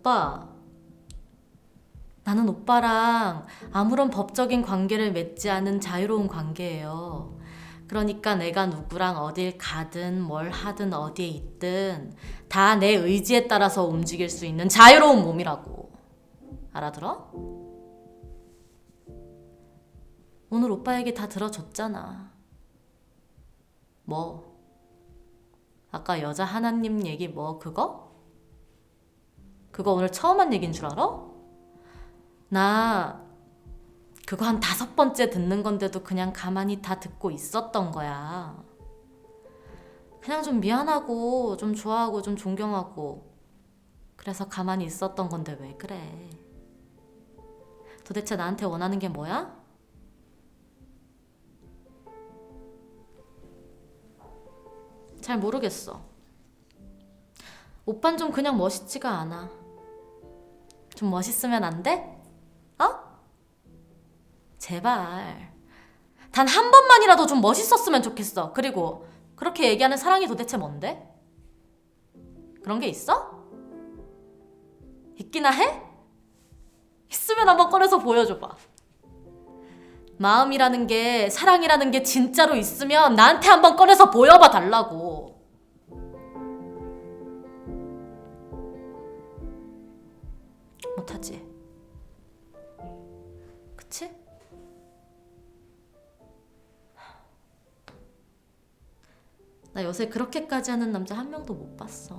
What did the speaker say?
오빠. 나는 오빠랑 아무런 법적인 관계를 맺지 않은 자유로운 관계예요. 그러니까 내가 누구랑 어딜 가든 뭘 하든 어디에 있든 다 내 의지에 따라서 움직일 수 있는 자유로운 몸이라고. 알아들어? 오늘 오빠 얘기 다 들어줬잖아. 뭐? 아까 여자 하나님 얘기 뭐 그거? 그거 오늘 처음 한 얘기인 줄 알아? 나 그거 한 다섯 번째 듣는 건데도 그냥 가만히 다 듣고 있었던 거야. 그냥 좀 미안하고 좀 좋아하고 좀 존경하고 그래서 가만히 있었던 건데 왜 그래? 도대체 나한테 원하는 게 뭐야? 잘 모르겠어. 오빤 좀 그냥 멋있지가 않아. 좀 멋있으면 안 돼? 어? 제발. 단 한 번만이라도 좀 멋있었으면 좋겠어. 그리고 그렇게 얘기하는 사랑이 도대체 뭔데? 그런 게 있어? 있기나 해? 있으면 한번 꺼내서 보여줘봐. 마음이라는 게, 사랑이라는 게 진짜로 있으면 나한테 한번 꺼내서 보여봐 달라고. 하지. 그치? 나 요새 그렇게까지 하는 남자 한 명도 못 봤어.